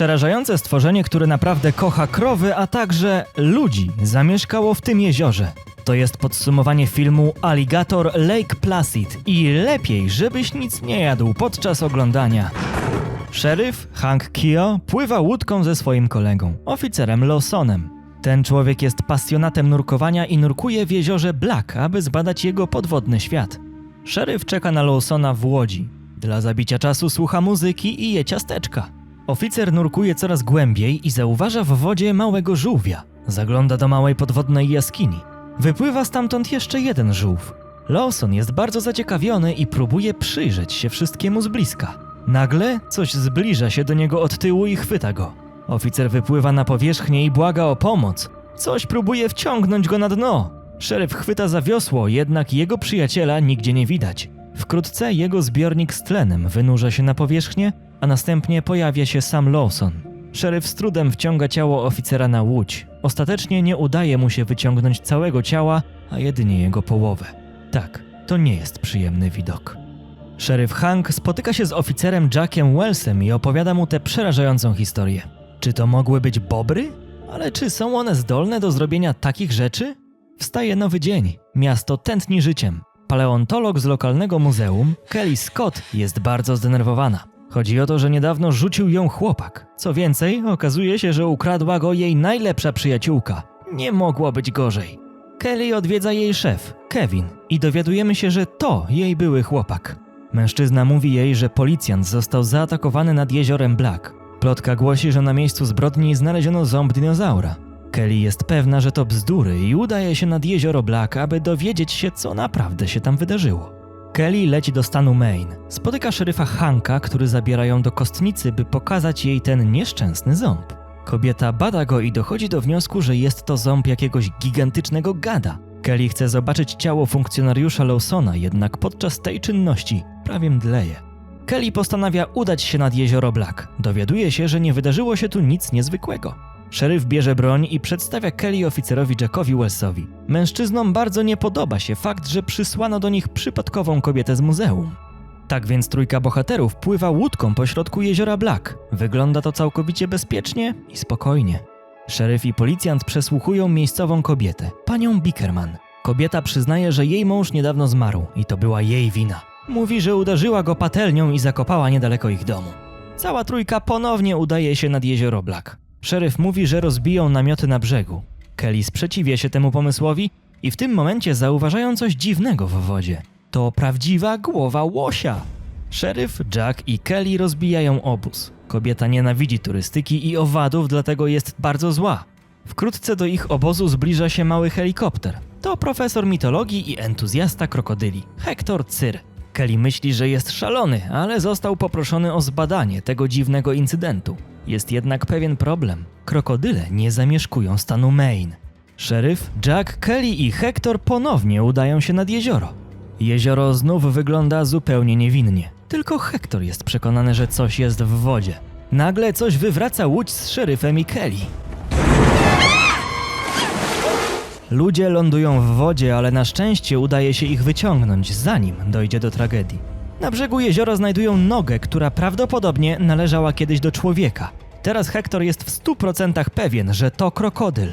Przerażające stworzenie, które naprawdę kocha krowy, a także ludzi, zamieszkało w tym jeziorze. To jest podsumowanie filmu Alligator Lake Placid i lepiej, żebyś nic nie jadł podczas oglądania. Szeryf Hank Kio pływa łódką ze swoim kolegą, oficerem Lawsonem. Ten człowiek jest pasjonatem nurkowania i nurkuje w jeziorze Black, aby zbadać jego podwodny świat. Szeryf czeka na Lawsona w łodzi. Dla zabicia czasu słucha muzyki i je ciasteczka. Oficer nurkuje coraz głębiej i zauważa w wodzie małego żółwia. Zagląda do małej podwodnej jaskini. Wypływa stamtąd jeszcze jeden żółw. Lawson jest bardzo zaciekawiony i próbuje przyjrzeć się wszystkiemu z bliska. Nagle coś zbliża się do niego od tyłu i chwyta go. Oficer wypływa na powierzchnię i błaga o pomoc. Coś próbuje wciągnąć go na dno. Szeryf chwyta za wiosło, jednak jego przyjaciela nigdzie nie widać. Wkrótce jego zbiornik z tlenem wynurza się na powierzchnię, a następnie pojawia się sam Lawson. Szeryf z trudem wciąga ciało oficera na łódź. Ostatecznie nie udaje mu się wyciągnąć całego ciała, a jedynie jego połowę. Tak, to nie jest przyjemny widok. Szeryf Hank spotyka się z oficerem Jackiem Wellsem i opowiada mu tę przerażającą historię. Czy to mogły być bobry? Ale czy są one zdolne do zrobienia takich rzeczy? Wstaje nowy dzień. Miasto tętni życiem. Paleontolog z lokalnego muzeum, Kelly Scott, jest bardzo zdenerwowana. Chodzi o to, że niedawno rzucił ją chłopak. Co więcej, okazuje się, że ukradła go jej najlepsza przyjaciółka. Nie mogło być gorzej. Kelly odwiedza jej szef, Kevin, i dowiadujemy się, że to jej były chłopak. Mężczyzna mówi jej, że policjant został zaatakowany nad jeziorem Black. Plotka głosi, że na miejscu zbrodni znaleziono ząb dinozaura. Kelly jest pewna, że to bzdury i udaje się nad jezioro Black, aby dowiedzieć się, co naprawdę się tam wydarzyło. Kelly leci do stanu Maine. Spotyka szeryfa Hanka, który zabiera ją do kostnicy, by pokazać jej ten nieszczęsny ząb. Kobieta bada go i dochodzi do wniosku, że jest to ząb jakiegoś gigantycznego gada. Kelly chce zobaczyć ciało funkcjonariusza Lawsona, jednak podczas tej czynności prawie mdleje. Kelly postanawia udać się nad jezioro Black. Dowiaduje się, że nie wydarzyło się tu nic niezwykłego. Szeryf bierze broń i przedstawia Kelly oficerowi Jackowi Wellsowi. Mężczyznom bardzo nie podoba się fakt, że przysłano do nich przypadkową kobietę z muzeum. Tak więc trójka bohaterów pływa łódką po środku jeziora Black. Wygląda to całkowicie bezpiecznie i spokojnie. Szeryf i policjant przesłuchują miejscową kobietę, panią Bickerman. Kobieta przyznaje, że jej mąż niedawno zmarł i to była jej wina. Mówi, że uderzyła go patelnią i zakopała niedaleko ich domu. Cała trójka ponownie udaje się nad jezioro Black. Szeryf mówi, że rozbiją namioty na brzegu. Kelly sprzeciwia się temu pomysłowi i w tym momencie zauważają coś dziwnego w wodzie. To prawdziwa głowa łosia. Szeryf, Jack i Kelly rozbijają obóz. Kobieta nienawidzi turystyki i owadów, dlatego jest bardzo zła. Wkrótce do ich obozu zbliża się mały helikopter. To profesor mitologii i entuzjasta krokodyli, Hector Cyr. Kelly myśli, że jest szalony, ale został poproszony o zbadanie tego dziwnego incydentu. Jest jednak pewien problem. Krokodyle nie zamieszkują stanu Maine. Szeryf, Jack, Kelly i Hector ponownie udają się nad jezioro. Jezioro znów wygląda zupełnie niewinnie. Tylko Hector jest przekonany, że coś jest w wodzie. Nagle coś wywraca łódź z szeryfem i Kelly. Ludzie lądują w wodzie, ale na szczęście udaje się ich wyciągnąć, zanim dojdzie do tragedii. Na brzegu jeziora znajdują nogę, która prawdopodobnie należała kiedyś do człowieka. Teraz Hector jest w 100% pewien, że to krokodyl.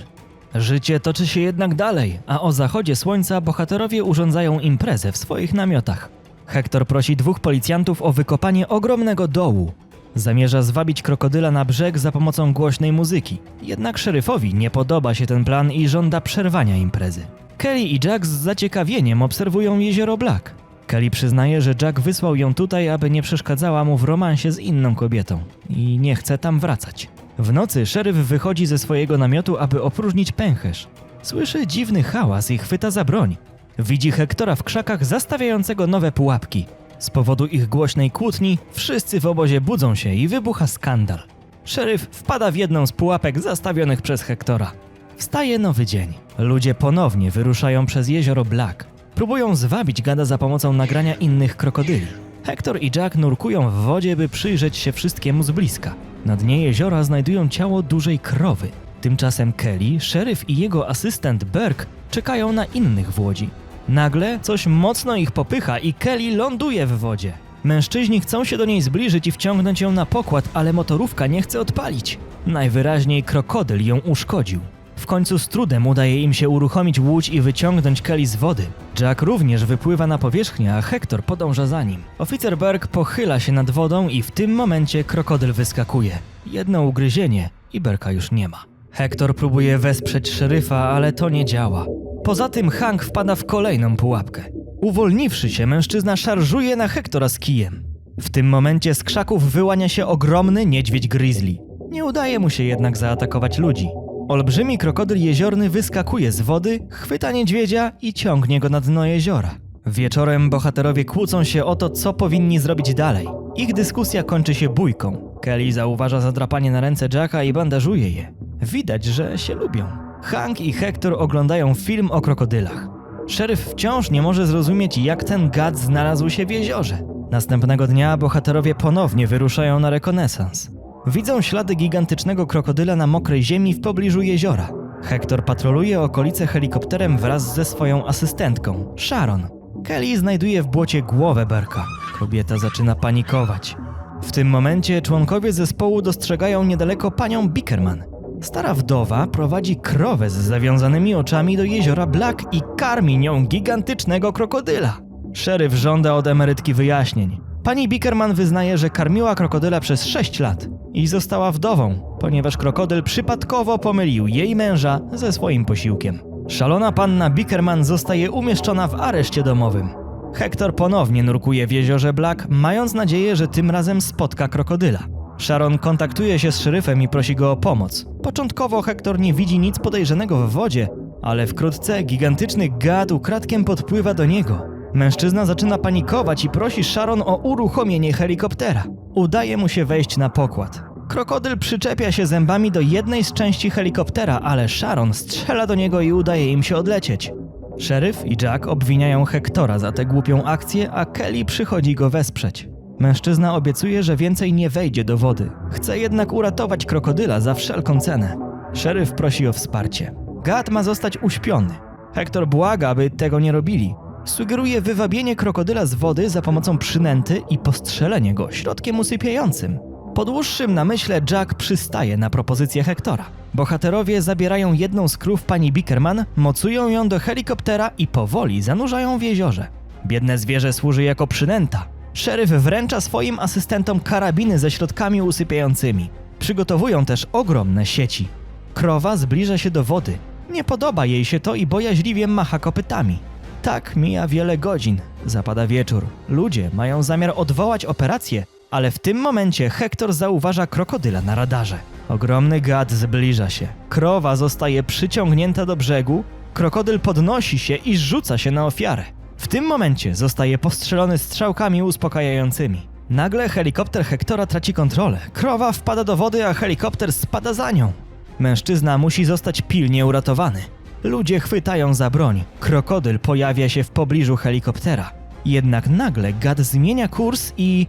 Życie toczy się jednak dalej, a o zachodzie słońca bohaterowie urządzają imprezę w swoich namiotach. Hector prosi dwóch policjantów o wykopanie ogromnego dołu. Zamierza zwabić krokodyla na brzeg za pomocą głośnej muzyki. Jednak szeryfowi nie podoba się ten plan i żąda przerwania imprezy. Kelly i Jack z zaciekawieniem obserwują jezioro Black. Kelly przyznaje, że Jack wysłał ją tutaj, aby nie przeszkadzała mu w romansie z inną kobietą i nie chce tam wracać. W nocy szeryf wychodzi ze swojego namiotu, aby opróżnić pęcherz. Słyszy dziwny hałas i chwyta za broń. Widzi Hektora w krzakach zastawiającego nowe pułapki. Z powodu ich głośnej kłótni wszyscy w obozie budzą się i wybucha skandal. Szeryf wpada w jedną z pułapek zastawionych przez Hektora. Wstaje nowy dzień. Ludzie ponownie wyruszają przez jezioro Black. Próbują zwabić gada za pomocą nagrania innych krokodyli. Hector i Jack nurkują w wodzie, by przyjrzeć się wszystkiemu z bliska. Na dnie jeziora znajdują ciało dużej krowy. Tymczasem Kelly, szeryf i jego asystent Burke czekają na innych w łodzi. Nagle coś mocno ich popycha i Kelly ląduje w wodzie. Mężczyźni chcą się do niej zbliżyć i wciągnąć ją na pokład, ale motorówka nie chce odpalić. Najwyraźniej krokodyl ją uszkodził. W końcu z trudem udaje im się uruchomić łódź i wyciągnąć Kelly z wody. Jack również wypływa na powierzchnię, a Hector podąża za nim. Oficer Berg pochyla się nad wodą i w tym momencie krokodyl wyskakuje. Jedno ugryzienie i Berka już nie ma. Hector próbuje wesprzeć szeryfa, ale to nie działa. Poza tym Hank wpada w kolejną pułapkę. Uwolniwszy się, mężczyzna szarżuje na Hektora z kijem. W tym momencie z krzaków wyłania się ogromny niedźwiedź grizzly. Nie udaje mu się jednak zaatakować ludzi. Olbrzymi krokodyl jeziorny wyskakuje z wody, chwyta niedźwiedzia i ciągnie go na dno jeziora. Wieczorem bohaterowie kłócą się o to, co powinni zrobić dalej. Ich dyskusja kończy się bójką. Kelly zauważa zadrapanie na ręce Jacka i bandażuje je. Widać, że się lubią. Hank i Hector oglądają film o krokodylach. Szeryf wciąż nie może zrozumieć, jak ten gad znalazł się w jeziorze. Następnego dnia bohaterowie ponownie wyruszają na rekonesans. Widzą ślady gigantycznego krokodyla na mokrej ziemi w pobliżu jeziora. Hector patroluje okolice helikopterem wraz ze swoją asystentką, Sharon. Kelly znajduje w błocie głowę Berka. Kobieta zaczyna panikować. W tym momencie członkowie zespołu dostrzegają niedaleko panią Bickerman. Stara wdowa prowadzi krowę z zawiązanymi oczami do jeziora Black i karmi nią gigantycznego krokodyla. Szeryf żąda od emerytki wyjaśnień. Pani Bickerman wyznaje, że karmiła krokodyla przez 6 lat i została wdową, ponieważ krokodyl przypadkowo pomylił jej męża ze swoim posiłkiem. Szalona panna Bickerman zostaje umieszczona w areszcie domowym. Hector ponownie nurkuje w jeziorze Black, mając nadzieję, że tym razem spotka krokodyla. Sharon kontaktuje się z szeryfem i prosi go o pomoc. Początkowo Hector nie widzi nic podejrzanego w wodzie, ale wkrótce gigantyczny gad ukradkiem podpływa do niego. Mężczyzna zaczyna panikować i prosi Sharon o uruchomienie helikoptera. Udaje mu się wejść na pokład. Krokodyl przyczepia się zębami do jednej z części helikoptera, ale Sharon strzela do niego i udaje im się odlecieć. Szeryf i Jack obwiniają Hektora za tę głupią akcję, a Kelly przychodzi go wesprzeć. Mężczyzna obiecuje, że więcej nie wejdzie do wody. Chce jednak uratować krokodyla za wszelką cenę. Szeryf prosi o wsparcie. Gad ma zostać uśpiony. Hektor błaga, aby tego nie robili. Sugeruje wywabienie krokodyla z wody za pomocą przynęty i postrzelenie go środkiem usypiającym. Po dłuższym namyśle Jack przystaje na propozycję Hektora. Bohaterowie zabierają jedną z krów pani Bickerman, mocują ją do helikoptera i powoli zanurzają w jeziorze. Biedne zwierzę służy jako przynęta. Szeryf wręcza swoim asystentom karabiny ze środkami usypiającymi. Przygotowują też ogromne sieci. Krowa zbliża się do wody. Nie podoba jej się to i bojaźliwie macha kopytami. Tak mija wiele godzin. Zapada wieczór. Ludzie mają zamiar odwołać operację, ale w tym momencie Hektor zauważa krokodyla na radarze. Ogromny gad zbliża się. Krowa zostaje przyciągnięta do brzegu, krokodyl podnosi się i rzuca się na ofiarę. W tym momencie zostaje postrzelony strzałkami uspokajającymi. Nagle helikopter Hektora traci kontrolę. Krowa wpada do wody, a helikopter spada za nią. Mężczyzna musi zostać pilnie uratowany. Ludzie chwytają za broń. Krokodyl pojawia się w pobliżu helikoptera. Jednak nagle gad zmienia kurs i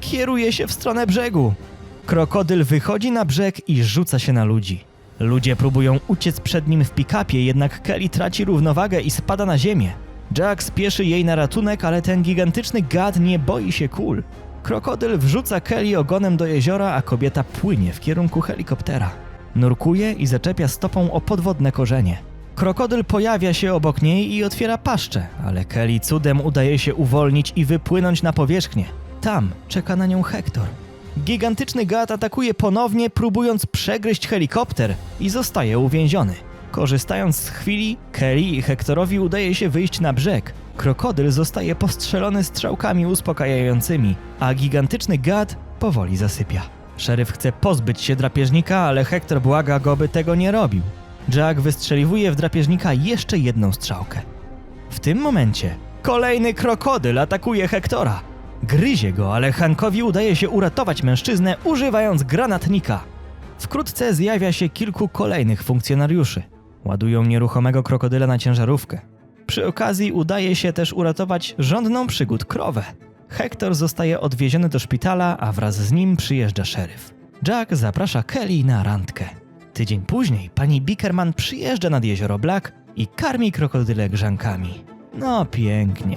kieruje się w stronę brzegu. Krokodyl wychodzi na brzeg i rzuca się na ludzi. Ludzie próbują uciec przed nim w pick-upie, jednak Kelly traci równowagę i spada na ziemię. Jack spieszy jej na ratunek, ale ten gigantyczny gad nie boi się kul. Krokodyl wrzuca Kelly ogonem do jeziora, a kobieta płynie w kierunku helikoptera. Nurkuje i zaczepia stopą o podwodne korzenie. Krokodyl pojawia się obok niej i otwiera paszczę, ale Kelly cudem udaje się uwolnić i wypłynąć na powierzchnię. Tam czeka na nią Hektor. Gigantyczny gad atakuje ponownie, próbując przegryźć helikopter i zostaje uwięziony. Korzystając z chwili, Kelly i Hektorowi udaje się wyjść na brzeg. Krokodyl zostaje postrzelony strzałkami uspokajającymi, a gigantyczny gad powoli zasypia. Szeryf chce pozbyć się drapieżnika, ale Hektor błaga go, by tego nie robił. Jack wystrzeliwuje w drapieżnika jeszcze jedną strzałkę. W tym momencie kolejny krokodyl atakuje Hektora. Gryzie go, ale Hankowi udaje się uratować mężczyznę używając granatnika. Wkrótce zjawia się kilku kolejnych funkcjonariuszy. Ładują nieruchomego krokodyla na ciężarówkę. Przy okazji udaje się też uratować żądną przygód krowę. Hektor zostaje odwieziony do szpitala, a wraz z nim przyjeżdża szeryf. Jack zaprasza Kelly na randkę. Tydzień później pani Bickerman przyjeżdża nad jezioro Black i karmi krokodyle grzankami. No pięknie.